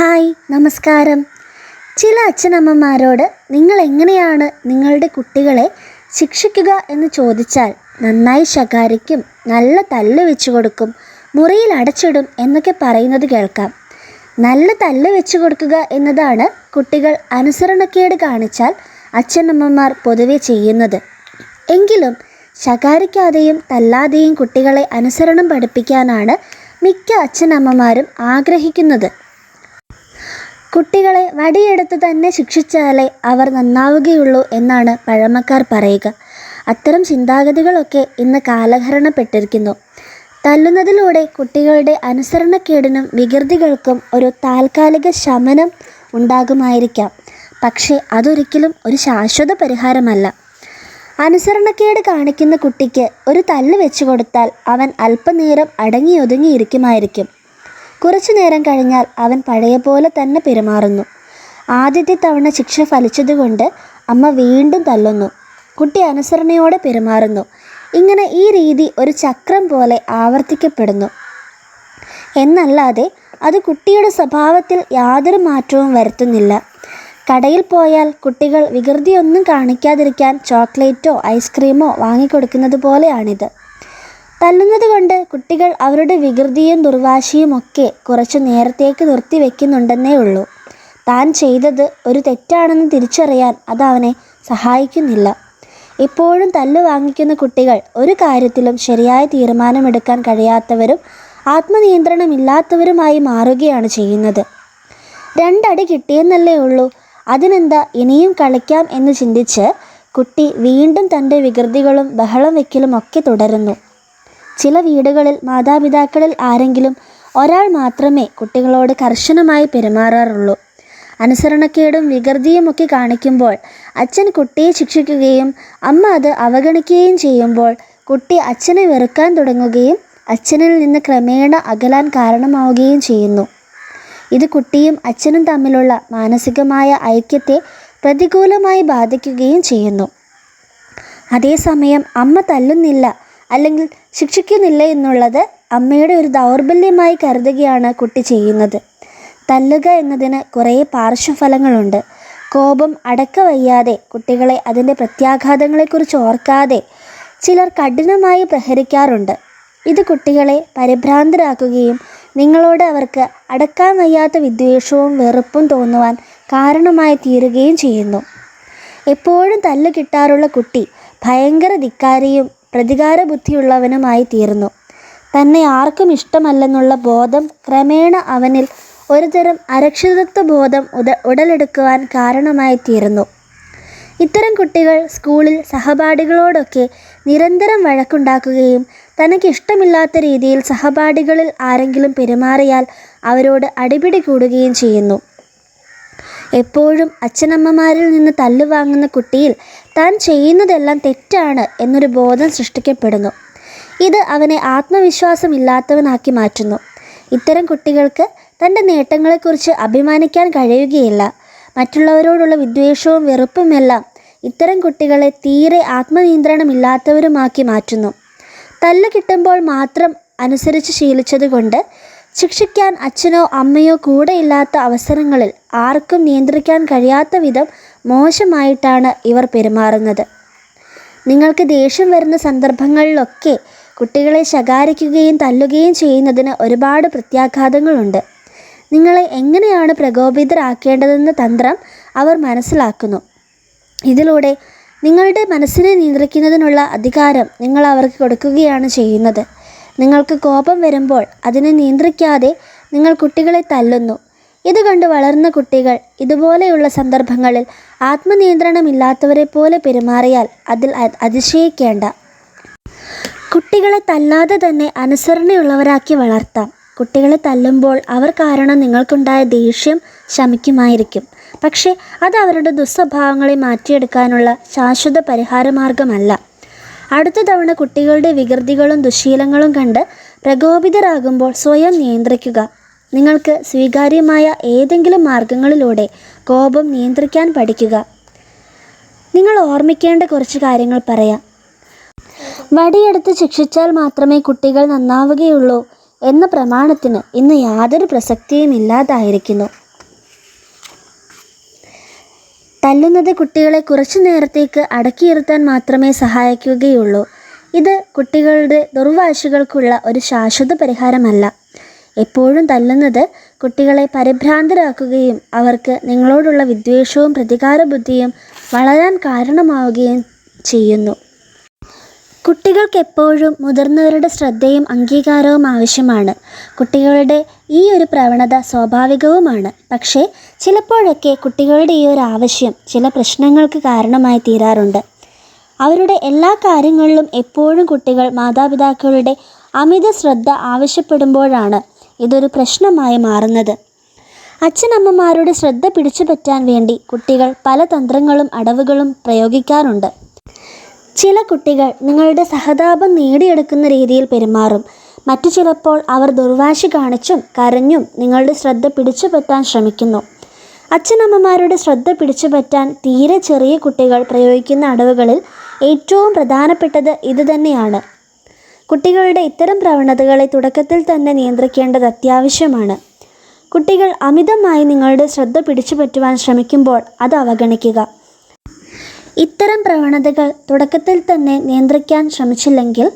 Hi നമസ്കാരം. ചില അച്ഛനമ്മമാരോട് നിങ്ങൾ എങ്ങനെയാണ് നിങ്ങളുടെ കുട്ടികളെ ശിക്ഷിക്കുക എന്ന് ചോദിച്ചാൽ നന്നായി ശകാരിക്കും നല്ല തല്ല് വെച്ചു കൊടുക്കും മുറിയിൽ അടച്ചിടും എന്നൊക്കെ പറയുന്നത് കേൾക്കാം. നല്ല തല്ല് വെച്ചു കൊടുക്കുക എന്നതാണ് കുട്ടികൾ അനുസരണക്കേട് കാണിച്ചാൽ അച്ഛനമ്മമാർ പൊതുവെ ചെയ്യുന്നത്. എങ്കിലും ശകാരിക്കാതെയും തല്ലാതെയും കുട്ടികളെ അനുസരണം പഠിപ്പിക്കാനാണ് മിക്ക അച്ഛനമ്മമാരും ആഗ്രഹിക്കുന്നത്. കുട്ടികളെ വടിയെടുത്ത് തന്നെ ശിക്ഷിച്ചാലേ അവർ നന്നാവുകയുള്ളൂ എന്നാണ് പഴമക്കാർ പറയുക. അത്തരം ചിന്താഗതികളൊക്കെ ഇന്ന് കാലഹരണപ്പെട്ടിരിക്കുന്നു. തല്ലുന്നതിലൂടെ കുട്ടികളുടെ അനുസരണക്കേടിനും വികൃതികൾക്കും ഒരു താൽക്കാലിക ശമനം ഉണ്ടാകുമായിരിക്കാം. പക്ഷേ അതൊരിക്കലും ഒരു ശാശ്വത പരിഹാരമല്ല. അനുസരണക്കേട് കാണിക്കുന്ന കുട്ടിക്ക് ഒരു തല്ല് വെച്ചു കൊടുത്താൽ അവൻ അല്പനേരം അടങ്ങി ഒതുങ്ങിയിരിക്കുമായിരിക്കും കുറച്ചു നേരം കഴിഞ്ഞാൽ അവൻ പഴയ പോലെ തന്നെ പെരുമാറുന്നു. ആദ്യത്തെ തവണ ശിക്ഷ ഫലിച്ചതുകൊണ്ട് അമ്മ വീണ്ടും തല്ലുന്നു. കുട്ടി അനുസരണയോടെ പെരുമാറുന്നു. ഇങ്ങനെ ഈ രീതി ഒരു ചക്രം പോലെ ആവർത്തിക്കപ്പെടുന്നു. എന്നല്ലാതെ അത് കുട്ടിയുടെ സ്വഭാവത്തിൽ യാതൊരു മാറ്റവും വരുത്തുന്നില്ല. കടയിൽ പോയാൽ കുട്ടികൾ വികൃതിയൊന്നും കാണിക്കാതിരിക്കാൻ ചോക്ലേറ്റോ ഐസ്ക്രീമോ വാങ്ങിക്കൊടുക്കുന്നത് പോലെയാണിത് തല്ലുന്നത് കൊണ്ട് കുട്ടികൾ അവരുടെ വികൃതിയും ദുർവാശിയും ഒക്കെ കുറച്ചു നേരത്തേക്ക് നിർത്തിവെക്കുന്നുണ്ടെന്നേ ഉള്ളൂ. താൻ ചെയ്തത് ഒരു തെറ്റാണെന്ന് തിരിച്ചറിയാൻ അത് അവനെ സഹായിക്കുന്നില്ല. ഇപ്പോഴും തല്ല് വാങ്ങിക്കുന്ന കുട്ടികൾ ഒരു കാര്യത്തിലും ശരിയായ തീരുമാനമെടുക്കാൻ കഴിയാത്തവരും ആത്മനിയന്ത്രണമില്ലാത്തവരുമായി മാറുകയാണ് ചെയ്യുന്നത്. രണ്ടടി കിട്ടിയെന്നല്ലേ ഉള്ളൂ. അതിനെന്താ ഇനിയും കളിക്കാം എന്ന് ചിന്തിച്ച് കുട്ടി വീണ്ടും തന്റെ വികൃതികളും ബഹളം വയ്ക്കലും ഒക്കെ തുടരുന്നു. ചില വീടുകളിൽ മാതാപിതാക്കളിൽ ആരെങ്കിലും ഒരാൾ മാത്രമേ കുട്ടികളോട് കർശനമായി പെരുമാറാറുള്ളൂ. അനുസരണക്കേടും വികൃതിയുമൊക്കെ കാണിക്കുമ്പോൾ അച്ഛൻ കുട്ടിയെ ശിക്ഷിക്കുകയും അമ്മ അത് അവഗണിക്കുകയും ചെയ്യുമ്പോൾ കുട്ടി അച്ഛനെ വെറുക്കാൻ തുടങ്ങുകയും അച്ഛനിൽ നിന്ന് ക്രമേണ അകലാൻ കാരണമാവുകയും ചെയ്യുന്നു. ഇത് കുട്ടിയും അച്ഛനും തമ്മിലുള്ള മാനസികമായ ഐക്യത്തെ പ്രതികൂലമായി ബാധിക്കുകയും ചെയ്യുന്നു. അതേസമയം അമ്മ തല്ലുന്നില്ല അല്ലെങ്കിൽ ശിക്ഷിക്കുന്നില്ല എന്നുള്ളത് അമ്മയുടെ ഒരു ദൗർബല്യമായി കരുതുകയാണ് കുട്ടി ചെയ്യുന്നത്. തല്ലുക എന്നതിന് കുറേ പാർശ്വഫലങ്ങളുണ്ട്. കോപം അടക്ക വയ്യാതെ കുട്ടികളെ അതിന്റെ പ്രത്യാഘാതങ്ങളെക്കുറിച്ച് ഓർക്കാതെ ചിലർ കഠിനമായി പ്രഹരിക്കാറുണ്ട്. ഇത് കുട്ടികളെ പരിഭ്രാന്തരാക്കുകയും നിങ്ങളോട് അവർക്ക് അടക്കാൻ വയ്യാത്ത വിദ്വേഷവും വെറുപ്പും തോന്നുവാൻ കാരണമായി തീരുകയും ചെയ്യുന്നു. എപ്പോഴും തല്ല് കിട്ടാറുള്ള കുട്ടി ഭയങ്കര ധിക്കാരിയും പ്രതികാര ബുദ്ധിയുള്ളവനുമായി തീർന്നു തന്നെ ആർക്കും ഇഷ്ടമല്ലെന്നുള്ള ബോധം ക്രമേണ അവനിൽ ഒരുതരം അരക്ഷിതത്വ ബോധം ഉദ ഉടലെടുക്കുവാൻ കാരണമായി തീർന്നു ഇത്തരം കുട്ടികൾ സ്കൂളിൽ സഹപാഠികളോടൊക്കെ നിരന്തരം വഴക്കുണ്ടാക്കുകയും തനിക്ക് ഇഷ്ടമില്ലാത്ത രീതിയിൽ സഹപാഠികളിൽ ആരെങ്കിലും പെരുമാറിയാൽ അവരോട് അടിപിടി കൂടുകയും ചെയ്യുന്നു. എപ്പോഴും അച്ഛനമ്മമാരിൽ നിന്ന് തല്ലു വാങ്ങുന്ന കുട്ടിയിൽ താൻ ചെയ്യുന്നതെല്ലാം തെറ്റാണ് എന്നൊരു ബോധം സൃഷ്ടിക്കപ്പെടുന്നു. ഇത് അവനെ ആത്മവിശ്വാസമില്ലാത്തവനാക്കി മാറ്റുന്നു. ഇത്തരം കുട്ടികൾക്ക് തന്റെ നേട്ടങ്ങളെക്കുറിച്ച് അഭിമാനിക്കാൻ കഴിയുകയില്ല. മറ്റുള്ളവരോടുള്ള വിദ്വേഷവും വെറുപ്പുമെല്ലാം ഇത്തരം കുട്ടികളെ തീരെ ആത്മനിയന്ത്രണമില്ലാത്തവരുമാക്കി മാറ്റുന്നു. തല്ല് കിട്ടുമ്പോൾ മാത്രം അനുസരിച്ച് ശീലിച്ചതുകൊണ്ട് ശിക്ഷിക്കാൻ അച്ഛനോ അമ്മയോ കൂടെയില്ലാത്ത അവസരങ്ങളിൽ ആർക്കും നിയന്ത്രിക്കാൻ കഴിയാത്ത വിധം മോശമായിട്ടാണ് ഇവർ പെരുമാറുന്നത്. നിങ്ങൾക്ക് ദേഷ്യം വരുന്ന സന്ദർഭങ്ങളിലൊക്കെ കുട്ടികളെ ശകാരിക്കുകയും തല്ലുകയും ചെയ്യുന്നതിന് ഒരുപാട് പ്രത്യാഘാതങ്ങളുണ്ട്. നിങ്ങളെ എങ്ങനെയാണ് പ്രകോപിതരാക്കേണ്ടതെന്ന തന്ത്രം അവർ മനസ്സിലാക്കുന്നു. ഇതിലൂടെ നിങ്ങളുടെ മനസ്സിനെ നിയന്ത്രിക്കുന്നതിനുള്ള അധികാരം നിങ്ങൾ അവർക്ക് കൊടുക്കുകയാണ് ചെയ്യുന്നത്. നിങ്ങൾക്ക് കോപം വരുമ്പോൾ അതിനെ നിയന്ത്രിക്കാതെ നിങ്ങൾ കുട്ടികളെ തല്ലുന്നു. ഇത് കണ്ട് വളർന്ന കുട്ടികൾ ഇതുപോലെയുള്ള സന്ദർഭങ്ങളിൽ ആത്മനിയന്ത്രണമില്ലാത്തവരെ പോലെ പെരുമാറിയാൽ അതിൽ അതിശയിക്കേണ്ട. കുട്ടികളെ തല്ലാതെ തന്നെ അനുസരണയുള്ളവരാക്കി വളർത്താം. കുട്ടികളെ തല്ലുമ്പോൾ അവർ കാരണം നിങ്ങൾക്കുണ്ടായ ദേഷ്യം ശമിക്കുമായിരിക്കും. പക്ഷേ അത് അവരുടെ ദുസ്വഭാവങ്ങളെ മാറ്റിയെടുക്കാനുള്ള ശാശ്വത പരിഹാരമാർഗമല്ല. അടുത്ത തവണ കുട്ടികളുടെ വികൃതികളും ദുശീലങ്ങളും കണ്ട് പ്രകോപിതരാകുമ്പോൾ സ്വയം നിയന്ത്രിക്കുക. നിങ്ങൾക്ക് സ്വീകാര്യമായ ഏതെങ്കിലും മാർഗങ്ങളിലൂടെ കോപം നിയന്ത്രിക്കാൻ പഠിക്കുക. നിങ്ങൾ ഓർമ്മിക്കേണ്ട കുറച്ച് കാര്യങ്ങൾ പറയാം. വടിയെടുത്ത് ശിക്ഷിച്ചാൽ മാത്രമേ കുട്ടികൾ നന്നാവുകയുള്ളൂ എന്ന പ്രമാണത്തിന് ഇന്ന് യാതൊരു പ്രസക്തിയും ഇല്ലാതായിരിക്കുന്നു. തല്ലുന്നത് കുട്ടികളെ കുറച്ചു നേരത്തേക്ക് അടക്കിയിരുത്താൻ മാത്രമേ സഹായിക്കുകയുള്ളൂ. ഇത് കുട്ടികളുടെ ദുർവാശികൾക്കുള്ള ഒരു ശാശ്വത പരിഹാരമല്ല. എപ്പോഴും തല്ലുന്നത് കുട്ടികളെ പരിഭ്രാന്തരാക്കുകയും അവർക്ക് നിങ്ങളോടുള്ള വിദ്വേഷവും പ്രതികാര ബുദ്ധിയും വളരാൻ കാരണമാവുകയും ചെയ്യുന്നു. കുട്ടികൾക്ക് എപ്പോഴും മുതിർന്നവരുടെ ശ്രദ്ധയും അംഗീകാരവും ആവശ്യമാണ്. കുട്ടികളുടെ ഈ ഒരു പ്രവണത സ്വാഭാവികവുമാണ്. പക്ഷേ ചിലപ്പോഴൊക്കെ കുട്ടികളുടെ ഈ ഒരു ആവശ്യം ചില പ്രശ്നങ്ങൾക്ക് കാരണമായി തീരാറുണ്ട്. അവരുടെ എല്ലാ കാര്യങ്ങളിലും എപ്പോഴും കുട്ടികൾ മാതാപിതാക്കളുടെ അമിത ശ്രദ്ധ ആവശ്യപ്പെടുമ്പോഴാണ് ഇതൊരു പ്രശ്നമായി മാറുന്നത്. അച്ഛനമ്മമാരുടെ ശ്രദ്ധ പിടിച്ചുപറ്റാൻ വേണ്ടി കുട്ടികൾ പല തന്ത്രങ്ങളും അടവുകളും പ്രയോഗിക്കാറുണ്ട്. ചില കുട്ടികൾ നിങ്ങളുടെ സഹതാപം നേടിയെടുക്കുന്ന രീതിയിൽ പെരുമാറും. മറ്റു ചിലപ്പോൾ അവർ ദുർവാശി കാണിച്ചും കരഞ്ഞും നിങ്ങളുടെ ശ്രദ്ധ പിടിച്ചുപറ്റാൻ ശ്രമിക്കുന്നു. അച്ഛനമ്മമാരുടെ ശ്രദ്ധ പിടിച്ചുപറ്റാൻ തീരെ ചെറിയ കുട്ടികൾ പ്രയോഗിക്കുന്ന അടവുകളിൽ ഏറ്റവും പ്രധാനപ്പെട്ടത് ഇതുതന്നെയാണ്. കുട്ടികളുടെ ഇത്തരം പ്രവണതകളെ തുടക്കത്തിൽ തന്നെ നിയന്ത്രിക്കേണ്ടത് അത്യാവശ്യമാണ്. കുട്ടികൾ അമിതമായി നിങ്ങളുടെ ശ്രദ്ധ പിടിച്ചുപറ്റുവാൻ ശ്രമിക്കുമ്പോൾ അത് അവഗണിക്കുക. ഇത്തരം പ്രവണതകൾ തുടക്കത്തിൽ തന്നെ നിയന്ത്രിക്കാൻ ശ്രമിച്ചില്ലെങ്കിൽ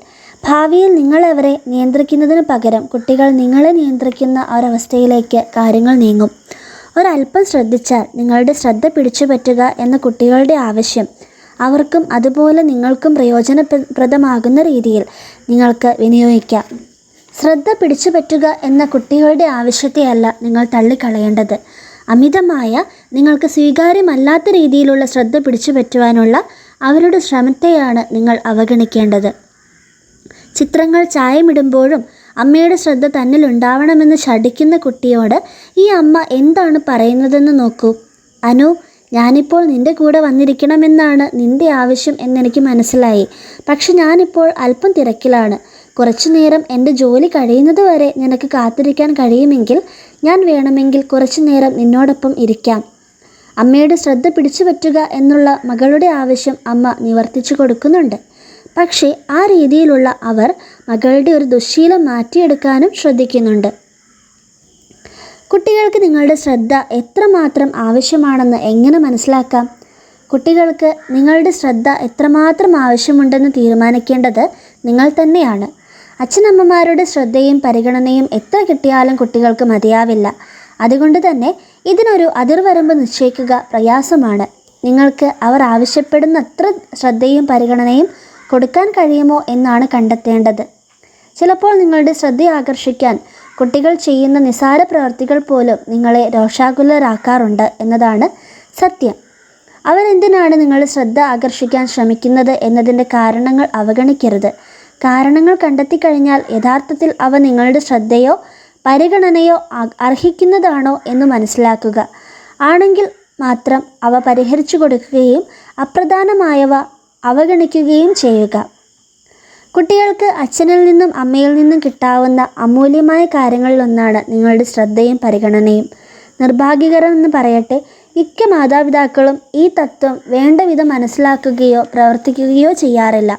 ഭാവിയിൽ നിങ്ങളവരെ നിയന്ത്രിക്കുന്നതിന് പകരം കുട്ടികൾ നിങ്ങളെ നിയന്ത്രിക്കുന്ന ഒരവസ്ഥയിലേക്ക് കാര്യങ്ങൾ നീങ്ങും. ഒരല്പം ശ്രദ്ധിച്ചാൽ നിങ്ങളുടെ ശ്രദ്ധ പിടിച്ചുപറ്റുക എന്ന കുട്ടികളുടെ ആവശ്യം അവർക്കും അതുപോലെ നിങ്ങൾക്കും പ്രയോജനപ്രദമാകുന്ന രീതിയിൽ നിങ്ങൾക്ക് വിനിയോഗിക്കാം. ശ്രദ്ധ പിടിച്ചു പറ്റുക എന്ന കുട്ടികളുടെ ആവശ്യത്തെയല്ല നിങ്ങൾ തള്ളിക്കളയേണ്ടത്. അമിതമായ നിങ്ങൾക്ക് സ്വീകാര്യമല്ലാത്ത രീതിയിലുള്ള ശ്രദ്ധ പിടിച്ചു പറ്റുവാനുള്ള അവരുടെ ശ്രമത്തെയാണ് നിങ്ങൾ അവഗണിക്കേണ്ടത്. ചിത്രങ്ങൾ ചായമിടുമ്പോഴും അമ്മയുടെ ശ്രദ്ധ തന്നിൽ ഉണ്ടാവണമെന്ന് ശഠിക്കുന്ന കുട്ടിയോട് ഈ അമ്മ എന്താണ് പറയുന്നതെന്ന് നോക്കൂ. അനു ഞാനിപ്പോൾ നിന്റെ കൂടെ വന്നിരിക്കണമെന്നാണ് നിന്റെ ആവശ്യം എന്നെനിക്ക് മനസ്സിലായി. പക്ഷെ ഞാനിപ്പോൾ അല്പം തിരക്കിലാണ്. കുറച്ചു നേരം എന്റെ ജോലി കഴിയുന്നത് വരെ നിനക്ക് കാത്തിരിക്കാൻ കഴിയുമെങ്കിൽ ഞാൻ വേണമെങ്കിൽ കുറച്ചു നേരം നിന്നോടൊപ്പം ഇരിക്കാം. അമ്മയുടെ ശ്രദ്ധ പിടിച്ചു പറ്റുക എന്നുള്ള മകളുടെ ആവശ്യം അമ്മ നിവർത്തിച്ചു കൊടുക്കുന്നുണ്ട്. പക്ഷേ ആ രീതിയിലുള്ള അവർ മകളുടെ ഒരു ദുശ്ശീലം മാറ്റിയെടുക്കാനും ശ്രദ്ധിക്കുന്നുണ്ട്. കുട്ടികൾക്ക് നിങ്ങളുടെ ശ്രദ്ധ എത്രമാത്രം ആവശ്യമാണെന്ന് എങ്ങനെ മനസ്സിലാക്കാം? കുട്ടികൾക്ക് നിങ്ങളുടെ ശ്രദ്ധ എത്രമാത്രം ആവശ്യമുണ്ടെന്ന് തീരുമാനിക്കേണ്ടത് നിങ്ങൾ തന്നെയാണ്. അച്ഛനമ്മമാരുടെ ശ്രദ്ധയും പരിഗണനയും എത്ര കിട്ടിയാലും കുട്ടികൾക്ക് മതിയാവില്ല. അതുകൊണ്ട് തന്നെ ഇതിനൊരു അതിർവരമ്പ് നിശ്ചയിക്കുക പ്രയാസമാണ്. നിങ്ങൾക്ക് അവർ ആവശ്യപ്പെടുന്ന അത്ര ശ്രദ്ധയും പരിഗണനയും കൊടുക്കാൻ കഴിയുമോ എന്നാണ് കണ്ടെത്തേണ്ടത്. ചിലപ്പോൾ നിങ്ങളുടെ ശ്രദ്ധ ആകർഷിക്കാൻ കുട്ടികൾ ചെയ്യുന്ന നിസാര പ്രവർത്തികൾ പോലും നിങ്ങളെ രോഷാകുലരാക്കാറുണ്ട് എന്നതാണ് സത്യം. അവരെന്തിനാണ് നിങ്ങളുടെ ശ്രദ്ധ ആകർഷിക്കാൻ ശ്രമിക്കുന്നത് എന്നതിന്റെ കാരണങ്ങൾ അവഗണിക്കരുത്. കാരണങ്ങൾ കണ്ടെത്തി കഴിഞ്ഞാൽ യഥാർത്ഥത്തിൽ അവ നിങ്ങളുടെ ശ്രദ്ധയോ പരിഗണനയോ അർഹിക്കുന്നതാണോ എന്ന് മനസ്സിലാക്കുക. ആണെങ്കിൽ മാത്രം അവ പരിഹരിച്ചു കൊടുക്കുകയും അപ്രധാനമായവ അവഗണിക്കുകയും ചെയ്യുക. കുട്ടികൾക്ക് അച്ഛനിൽ നിന്നും അമ്മയിൽ നിന്നും കിട്ടാവുന്ന അമൂല്യമായ കാര്യങ്ങളിലൊന്നാണ് നിങ്ങളുടെ ശ്രദ്ധയും പരിഗണനയും. നിർഭാഗ്യകരമെന്ന് പറയട്ടെ മിക്ക മാതാപിതാക്കളും ഈ തത്വം വേണ്ട വിധം മനസ്സിലാക്കുകയോ പ്രവർത്തിക്കുകയോ ചെയ്യാറില്ല.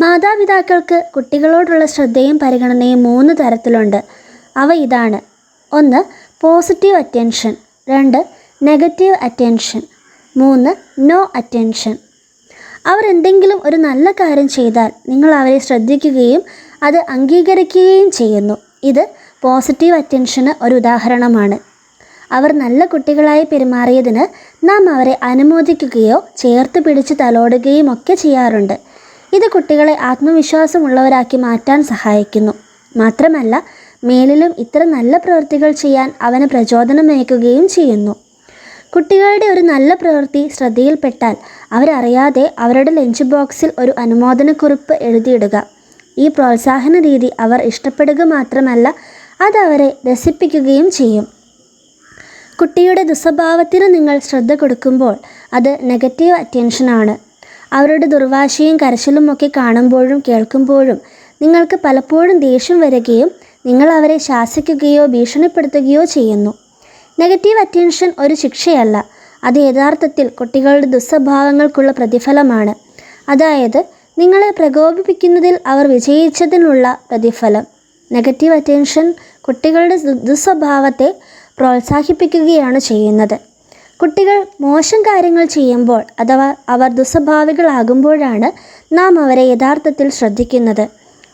മാതാപിതാക്കൾക്ക് കുട്ടികളോടുള്ള ശ്രദ്ധയും പരിഗണനയും മൂന്ന് തരത്തിലുണ്ട്. അവ ഇതാണ്. ഒന്ന് പോസിറ്റീവ് അറ്റൻഷൻ. രണ്ട് നെഗറ്റീവ് അറ്റൻഷൻ. മൂന്ന് നോ അറ്റൻഷൻ. അവർ എന്തെങ്കിലും ഒരു നല്ല കാര്യം ചെയ്താൽ നിങ്ങൾ അവരെ ശ്രദ്ധിക്കുകയും അത് അംഗീകരിക്കുകയും ചെയ്യുന്നു. ഇത് പോസിറ്റീവ് അറ്റൻഷന് ഒരു ഉദാഹരണമാണ്. അവർ നല്ല കുട്ടികളായി പെരുമാറിയതിന് നാം അവരെ അനുമോദിക്കുകയോ ചേർത്ത് പിടിച്ച് തലോടുകയും ഒക്കെ ചെയ്യാറുണ്ട്. ഇത് കുട്ടികളെ ആത്മവിശ്വാസമുള്ളവരാക്കി മാറ്റാൻ സഹായിക്കുന്നു. മാത്രമല്ല മേലിലും ഇത്ര നല്ല പ്രവൃത്തികൾ ചെയ്യാൻ അവന് പ്രചോദനമേകുകയും ചെയ്യുന്നു. കുട്ടികളുടെ ഒരു നല്ല പ്രവൃത്തി ശ്രദ്ധയിൽപ്പെട്ടാൽ അവരറിയാതെ അവരുടെ ലഞ്ച് ബോക്സിൽ ഒരു അനുമോദനക്കുറിപ്പ് എഴുതിയിടുക. ഈ പ്രോത്സാഹന രീതി അവർ ഇഷ്ടപ്പെടുക മാത്രമല്ല അതവരെ രസിപ്പിക്കുകയും ചെയ്യും. കുട്ടിയുടെ ദുസ്വഭാവത്തിന് നിങ്ങൾ ശ്രദ്ധ കൊടുക്കുമ്പോൾ അത് നെഗറ്റീവ് അറ്റൻഷനാണ് അവരുടെ ദുർവാശയും കരച്ചിലും ഒക്കെ കാണുമ്പോഴും കേൾക്കുമ്പോഴും നിങ്ങൾക്ക് പലപ്പോഴും ദേഷ്യം വരികയും നിങ്ങൾ അവരെ ശാസിക്കുകയോ ഭീഷണിപ്പെടുത്തുകയോ ചെയ്യുന്നു. നെഗറ്റീവ് അറ്റൻഷൻ ഒരു ശിക്ഷയല്ല. അത് യഥാർത്ഥത്തിൽ കുട്ടികളുടെ ദുസ്വഭാവങ്ങൾക്കുള്ള പ്രതിഫലമാണ്. അതായത് നിങ്ങളെ പ്രകോപിപ്പിക്കുന്നതിൽ അവർ വിജയിച്ചതിനുള്ള പ്രതിഫലം. നെഗറ്റീവ് അറ്റൻഷൻ കുട്ടികളുടെ ദുസ്വഭാവത്തെ പ്രോത്സാഹിപ്പിക്കുകയാണ് ചെയ്യുന്നത്. കുട്ടികൾ മോശം കാര്യങ്ങൾ ചെയ്യുമ്പോൾ അഥവാ അവർ ദുസ്വഭാവികളാകുമ്പോഴാണ് നാം അവരെ യഥാർത്ഥത്തിൽ ശ്രദ്ധിക്കുന്നത്.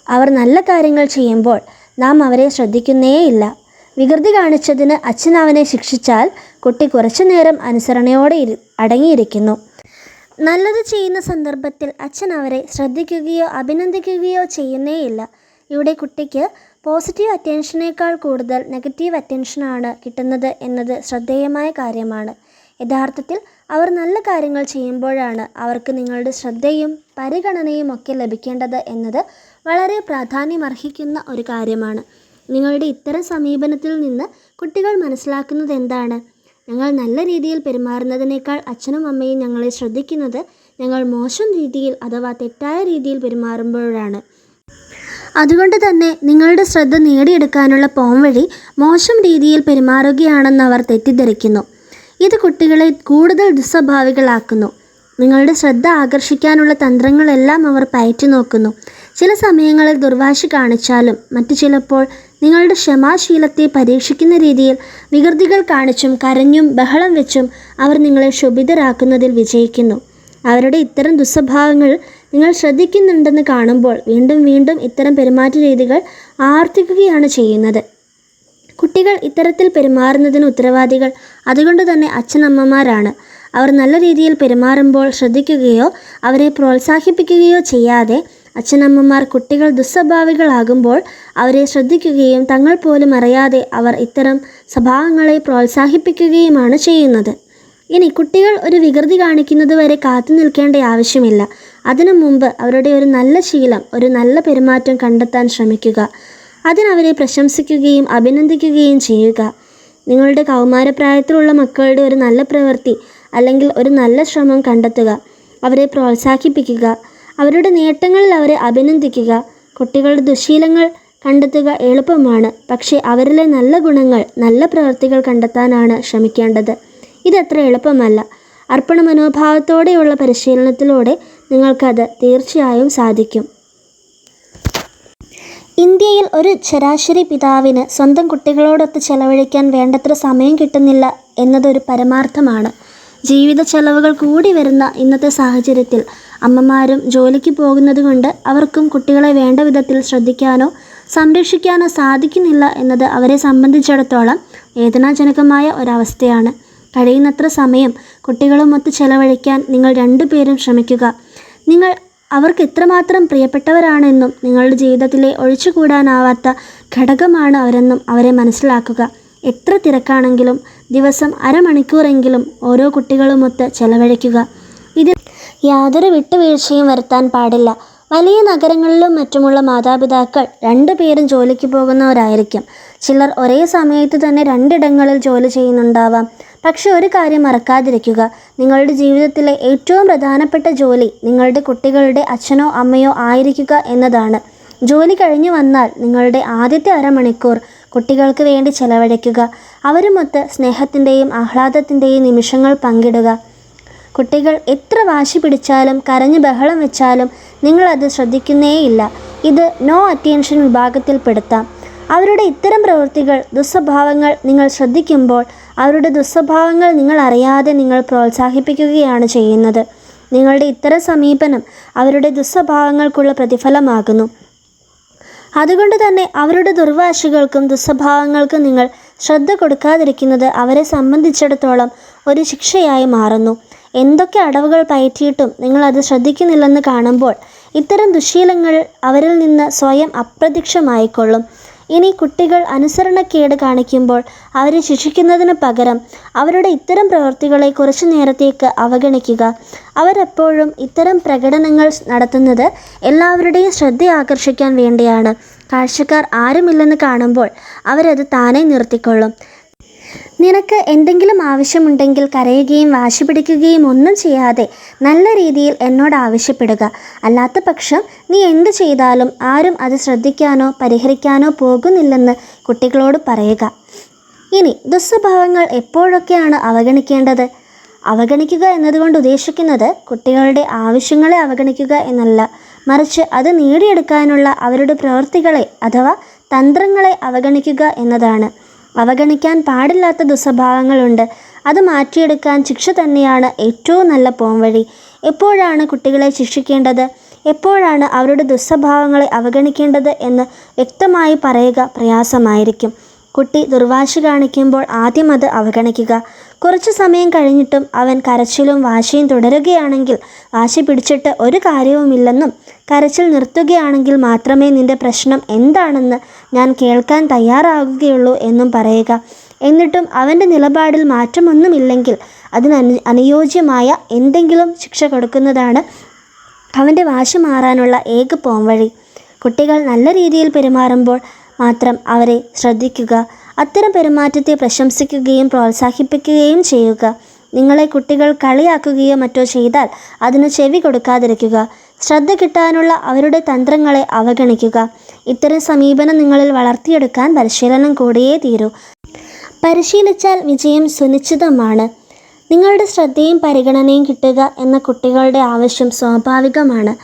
അവർ നല്ല കാര്യങ്ങൾ ചെയ്യുമ്പോൾ നാം അവരെ ശ്രദ്ധിക്കുന്നേയില്ല. വികൃതി കാണിച്ചതിന് അച്ഛൻ അവനെ ശിക്ഷിച്ചാൽ കുട്ടി കുറച്ചു നേരം അനുസരണയോടെ അടങ്ങിയിരിക്കുന്നു. നല്ലത് ചെയ്യുന്ന സന്ദർഭത്തിൽ അച്ഛൻ അവരെ ശ്രദ്ധിക്കുകയോ അഭിനന്ദിക്കുകയോ ചെയ്യുന്നേയില്ല. ഇവിടെ കുട്ടിക്ക് പോസിറ്റീവ് അറ്റൻഷനേക്കാൾ കൂടുതൽ നെഗറ്റീവ് അറ്റൻഷനാണ് കിട്ടുന്നത് എന്നത് ശ്രദ്ധേയമായ കാര്യമാണ്. യഥാർത്ഥത്തിൽ അവർ നല്ല കാര്യങ്ങൾ ചെയ്യുമ്പോഴാണ് അവർക്ക് നിങ്ങളുടെ ശ്രദ്ധയും പരിഗണനയും ഒക്കെ ലഭിക്കേണ്ടത് എന്നത് വളരെ പ്രാധാന്യമർഹിക്കുന്ന ഒരു കാര്യമാണ്. നിങ്ങളുടെ ഇത്തരം സമീപനത്തിൽ നിന്ന് കുട്ടികൾ മനസ്സിലാക്കുന്നത് എന്താണ് ഞങ്ങൾ നല്ല രീതിയിൽ പെരുമാറുന്നതിനേക്കാൾ അച്ഛനും അമ്മയും ഞങ്ങളെ ശ്രദ്ധിക്കുന്നത് ഞങ്ങൾ മോശം രീതിയിൽ അഥവാ തെറ്റായ രീതിയിൽ പെരുമാറുമ്പോഴാണ്. അതുകൊണ്ട് തന്നെ നിങ്ങളുടെ ശ്രദ്ധ നേടിയെടുക്കാനുള്ള പോംവഴി മോശം രീതിയിൽ പെരുമാറുകയാണെന്ന് അവർ തെറ്റിദ്ധരിക്കുന്നു. ഇത് കുട്ടികളെ കൂടുതൽ ദുസ്വഭാവികളാക്കുന്നു നിങ്ങളുടെ ശ്രദ്ധ ആകർഷിക്കാനുള്ള തന്ത്രങ്ങളെല്ലാം അവർ പയറ്റി നോക്കുന്നു. ചില സമയങ്ങളിൽ ദുർവാശി കാണിച്ചാലും മറ്റു ചിലപ്പോൾ നിങ്ങളുടെ ക്ഷമാശീലത്തെ പരീക്ഷിക്കുന്ന രീതിയിൽ വികൃതികൾ കാണിച്ചും കരഞ്ഞും ബഹളം വെച്ചും അവർ നിങ്ങളെ ക്ഷുഭിതരാക്കുന്നതിൽ വിജയിക്കുന്നു. അവരുടെ ഇത്തരം ദുസ്വഭാവങ്ങൾ നിങ്ങൾ ശ്രദ്ധിക്കുന്നുണ്ടെന്ന് കാണുമ്പോൾ വീണ്ടും വീണ്ടും ഇത്തരം പെരുമാറ്റ രീതികൾ ആവർത്തിക്കുകയാണ് ചെയ്യുന്നത്. കുട്ടികൾ ഇത്തരത്തിൽ പെരുമാറുന്നതിന് ഉത്തരവാദികൾ അതുകൊണ്ട് തന്നെ അച്ഛനമ്മമാരാണ്. അവർ നല്ല രീതിയിൽ പെരുമാറുമ്പോൾ ശ്രദ്ധിക്കുകയോ അവരെ പ്രോത്സാഹിപ്പിക്കുകയോ ചെയ്യാതെ അച്ഛനമ്മമാർ കുട്ടികൾ ദുസ്വഭാവികളാകുമ്പോൾ അവരെ ശ്രദ്ധിക്കുകയും തങ്ങൾ പോലും അറിയാതെ അവർ ഇത്തരം സ്വഭാവങ്ങളെ പ്രോത്സാഹിപ്പിക്കുകയുമാണ് ചെയ്യുന്നത്. ഇനി കുട്ടികൾ ഒരു വികൃതി കാണിക്കുന്നത് വരെ കാത്തു നിൽക്കേണ്ട ആവശ്യമില്ല. അതിനു മുമ്പ് അവരുടെ ഒരു നല്ല ശീലം ഒരു നല്ല പെരുമാറ്റം കണ്ടെത്താൻ ശ്രമിക്കുക. അതിനവരെ പ്രശംസിക്കുകയും അഭിനന്ദിക്കുകയും ചെയ്യുക. നിങ്ങളുടെ കൗമാരപ്രായത്തിലുള്ള മക്കളുടെ ഒരു നല്ല പ്രവൃത്തി അല്ലെങ്കിൽ ഒരു നല്ല ശ്രമം കണ്ടെത്തുക. അവരെ പ്രോത്സാഹിപ്പിക്കുക. അവരുടെ നേട്ടങ്ങളിൽ അവരെ അഭിനന്ദിക്കുക. കുട്ടികളുടെ ദുശീലങ്ങൾ കണ്ടെത്തുക എളുപ്പമാണ്. പക്ഷേ അവരിലെ നല്ല ഗുണങ്ങൾ നല്ല പ്രവൃത്തികൾ കണ്ടെത്താനാണ് ശ്രമിക്കേണ്ടത്. ഇതത്ര എളുപ്പമല്ല. അർപ്പണ മനോഭാവത്തോടെയുള്ള പരിശീലനത്തിലൂടെ നിങ്ങൾക്കത് തീർച്ചയായും സാധിക്കും. ഇന്ത്യയിൽ ഒരു ശരാശരി പിതാവിന് സ്വന്തം കുട്ടികളോടൊത്ത് ചെലവഴിക്കാൻ വേണ്ടത്ര സമയം കിട്ടുന്നില്ല എന്നതൊരു പരമാർത്ഥമാണ്. ജീവിത ചെലവുകൾ കൂടി വരുന്ന ഇന്നത്തെ സാഹചര്യത്തിൽ അമ്മമാരും ജോലിക്ക് പോകുന്നത് കൊണ്ട് അവർക്കും കുട്ടികളെ വേണ്ട വിധത്തിൽ ശ്രദ്ധിക്കാനോ സംരക്ഷിക്കാനോ സാധിക്കുന്നില്ല എന്നത് അവരെ സംബന്ധിച്ചിടത്തോളം വേദനാജനകമായ ഒരവസ്ഥയാണ്. കഴിയുന്നത്ര സമയം കുട്ടികളുമൊത്ത് ചെലവഴിക്കാൻ നിങ്ങൾ രണ്ടുപേരും ശ്രമിക്കുക. നിങ്ങൾ അവർക്ക് എത്രമാത്രം പ്രിയപ്പെട്ടവരാണെന്നും നിങ്ങളുടെ ജീവിതത്തിലെ ഒഴിച്ചുകൂടാനാവാത്ത ഘടകമാണ് അവരെന്നും അവരെ മനസ്സിലാക്കുക. എത്ര തിരക്കാണെങ്കിലും ദിവസം അരമണിക്കൂറെങ്കിലും ഓരോ കുട്ടികളുമൊത്ത് ചെലവഴിക്കുക. ഇതിൽ യാതൊരു വിട്ടുവീഴ്ചയും വരുത്താൻ പാടില്ല. വലിയ നഗരങ്ങളിലും മറ്റുമുള്ള മാതാപിതാക്കൾ രണ്ടുപേരും ജോലിക്ക് പോകുന്നവരായിരിക്കും. ചിലർ ഒരേ സമയത്ത് തന്നെ രണ്ടിടങ്ങളിൽ ജോലി ചെയ്യുന്നുണ്ടാവാം. പക്ഷെ ഒരു കാര്യം മറക്കാതിരിക്കുക. നിങ്ങളുടെ ജീവിതത്തിലെ ഏറ്റവും പ്രധാനപ്പെട്ട ജോലി നിങ്ങളുടെ കുട്ടികളുടെ അച്ഛനോ അമ്മയോ ആയിരിക്കുക എന്നതാണ്. ജോലി കഴിഞ്ഞു വന്നാൽ നിങ്ങളുടെ ആദ്യത്തെ അരമണിക്കൂർ കുട്ടികൾക്ക് വേണ്ടി ചെലവഴിക്കുക. അവരുമൊത്ത് സ്നേഹത്തിന്റെയും ആഹ്ലാദത്തിന്റെയും നിമിഷങ്ങൾ പങ്കിടുക. കുട്ടികൾ എത്ര വാശി പിടിച്ചാലും കരഞ്ഞ് ബഹളം വെച്ചാലും നിങ്ങളത് ശ്രദ്ധിക്കുന്നേയില്ല. ഇത് നോ അറ്റൻഷൻ വിഭാഗത്തിൽപ്പെടുത്താം അവരുടെ ഇത്തരം പ്രവൃത്തികൾ ദുസ്വഭാവങ്ങൾ നിങ്ങൾ ശ്രദ്ധിക്കുമ്പോൾ അവരുടെ ദുസ്വഭാവങ്ങൾ നിങ്ങൾ അറിയാതെ നിങ്ങൾ പ്രോത്സാഹിപ്പിക്കുകയാണ് ചെയ്യുന്നത്. നിങ്ങളുടെ ഇത്തരം സമീപനം അവരുടെ ദുസ്വഭാവങ്ങൾക്കുള്ള പ്രതിഫലമാകുന്നു. അതുകൊണ്ട് തന്നെ അവരുടെ ദുർവാശികൾക്കും ദുസ്വഭാവങ്ങൾക്കും നിങ്ങൾ ശ്രദ്ധ കൊടുക്കാതിരിക്കുന്നത് അവരെ സംബന്ധിച്ചിടത്തോളം ഒരു ശിക്ഷയായി മാറുന്നു. എന്തൊക്കെ അടവുകൾ പയറ്റിയിട്ടും നിങ്ങൾ അത് ശ്രദ്ധിക്കുന്നില്ലെന്ന് കാണുമ്പോൾ ഇത്തരം ദുശീലങ്ങൾ അവരിൽ നിന്ന് സ്വയം അപ്രത്യക്ഷമായിക്കൊള്ളും. ഇനി കുട്ടികൾ അനുസരണക്കേട് കാണിക്കുമ്പോൾ അവരെ ശിക്ഷിക്കുന്നതിന് പകരം അവരുടെ ഇത്തരം പ്രവൃത്തികളെ കുറച്ചു നേരത്തേക്ക് അവഗണിക്കുക. അവരെപ്പോഴും ഇത്തരം പ്രകടനങ്ങൾ നടത്തുന്നത് എല്ലാവരുടെയും ശ്രദ്ധ ആകർഷിക്കാൻ വേണ്ടിയാണ്. കാഴ്ചക്കാർ ആരുമില്ലെന്ന് കാണുമ്പോൾ അവരത് താനേ നിർത്തിക്കൊള്ളും. നിനക്ക് എന്തെങ്കിലും ആവശ്യമുണ്ടെങ്കിൽ കരയുകയും വാശി പിടിക്കുകയും ഒന്നും ചെയ്യാതെ നല്ല രീതിയിൽ എന്നോട് ആവശ്യപ്പെടുക. അല്ലാത്ത പക്ഷം നീ എന്ത് ചെയ്താലും ആരും അത് ശ്രദ്ധിക്കാനോ പരിഹരിക്കാനോ പോകുന്നില്ലെന്ന് കുട്ടികളോട് പറയുക. ഇനി ദുസ്വഭാവങ്ങൾ എപ്പോഴൊക്കെയാണ് അവഗണിക്കേണ്ടത്? അവഗണിക്കുക എന്നതുകൊണ്ട് ഉദ്ദേശിക്കുന്നത് കുട്ടികളുടെ ആവശ്യങ്ങളെ അവഗണിക്കുക എന്നല്ല. മറിച്ച് അത് നേടിയെടുക്കാനുള്ള അവരുടെ പ്രവൃത്തികളെ അഥവാ തന്ത്രങ്ങളെ അവഗണിക്കുക എന്നതാണ്. അവഗണിക്കാൻ പാടില്ലാത്ത ദുസ്വഭാവങ്ങളുണ്ട്. അത് മാറ്റിയെടുക്കാൻ ശിക്ഷ തന്നെയാണ് ഏറ്റവും നല്ല പോംവഴി. എപ്പോഴാണ് കുട്ടികളെ ശിക്ഷിക്കേണ്ടത്? എപ്പോഴാണ് അവരുടെ ദുസ്വഭാവങ്ങളെ അവഗണിക്കേണ്ടത് എന്ന് വ്യക്തമായി പറയുക പ്രയാസമായിരിക്കും. കുട്ടി ദുർവാശി കാണിക്കുമ്പോൾ ആദ്യം അത് അവഗണിക്കുക. കുറച്ചു സമയം കഴിഞ്ഞിട്ടും അവൻ കരച്ചിലും വാശിയും തുടരുകയാണെങ്കിൽ വാശി പിടിച്ചിട്ട് ഒരു കാര്യവുമില്ലെന്നും കരച്ചിൽ നിർത്തുകയാണെങ്കിൽ മാത്രമേ നിന്റെ പ്രശ്നം എന്താണെന്ന് ഞാൻ കേൾക്കാൻ തയ്യാറാകുകയുള്ളൂ എന്നും പറയുക. എന്നിട്ടും അവന്റെ നിലപാടിൽ മാറ്റമൊന്നുമില്ലെങ്കിൽ അതിന് അനു അനുയോജ്യമായ എന്തെങ്കിലും ശിക്ഷ കൊടുക്കുന്നതാണ് അവന്റെ വാശി മാറാനുള്ള ഏക പോംവഴി. കുട്ടികൾ നല്ല രീതിയിൽ പെരുമാറുമ്പോൾ മാത്രം അവരെ ശ്രദ്ധിക്കുക. അത്തരം പെരുമാറ്റത്തെ പ്രശംസിക്കുകയും പ്രോത്സാഹിപ്പിക്കുകയും ചെയ്യുക. നിങ്ങളെ കുട്ടികൾ കളിയാക്കുകയോ മറ്റോ ചെയ്താൽ അതിന് ചെവി കൊടുക്കാതിരിക്കുക. ശ്രദ്ധ കിട്ടാനുള്ള അവരുടെ തന്ത്രങ്ങളെ അവഗണിക്കുക. ഇത്തരം സമീപനം നിങ്ങളിൽ വളർത്തിയെടുക്കാൻ പരിശീലനം കൂടിയേ തീരൂ. പരിശീലിച്ചാൽ വിജയം സുനിശ്ചിതമാണ്. നിങ്ങളുടെ ശ്രദ്ധയും പരിഗണനയും കിട്ടുക എന്ന കുട്ടികളുടെ ആവശ്യം സ്വാഭാവികമാണ്.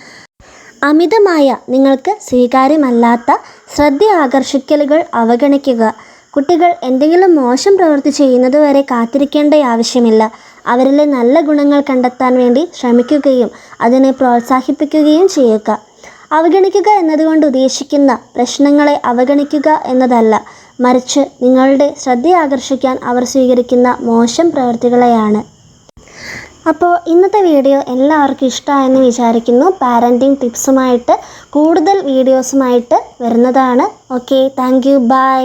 അമിതമായ നിങ്ങൾക്ക് സ്വീകാര്യമല്ലാത്ത ശ്രദ്ധ ആകർഷിക്കലുകൾ അവഗണിക്കുക. കുട്ടികൾ എന്തെങ്കിലും മോശം പ്രവൃത്തി ചെയ്യുന്നത് വരെ കാത്തിരിക്കേണ്ട ആവശ്യമില്ല. അവരിലെ നല്ല ഗുണങ്ങൾ കണ്ടെത്താൻ വേണ്ടി ശ്രമിക്കുകയും അതിനെ പ്രോത്സാഹിപ്പിക്കുകയും ചെയ്യുക. അവഗണിക്കുക എന്നതുകൊണ്ട് ഉദ്ദേശിക്കുന്ന പ്രശ്നങ്ങളെ അവഗണിക്കുക എന്നതല്ല. മറിച്ച് നിങ്ങളുടെ ശ്രദ്ധ ആകർഷിക്കാൻ അവർ സ്വീകരിക്കുന്ന മോശം പ്രവൃത്തികളെയാണ്. അപ്പോൾ ഇന്നത്തെ വീഡിയോ എല്ലാവർക്കും ഇഷ്ടമായെന്ന് വിചാരിക്കുന്നു. പാരന്റിങ് ടിപ്സുമായിട്ട് കൂടുതൽ വീഡിയോസുമായിട്ട് വരുന്നതാണ്. Okay thank you bye.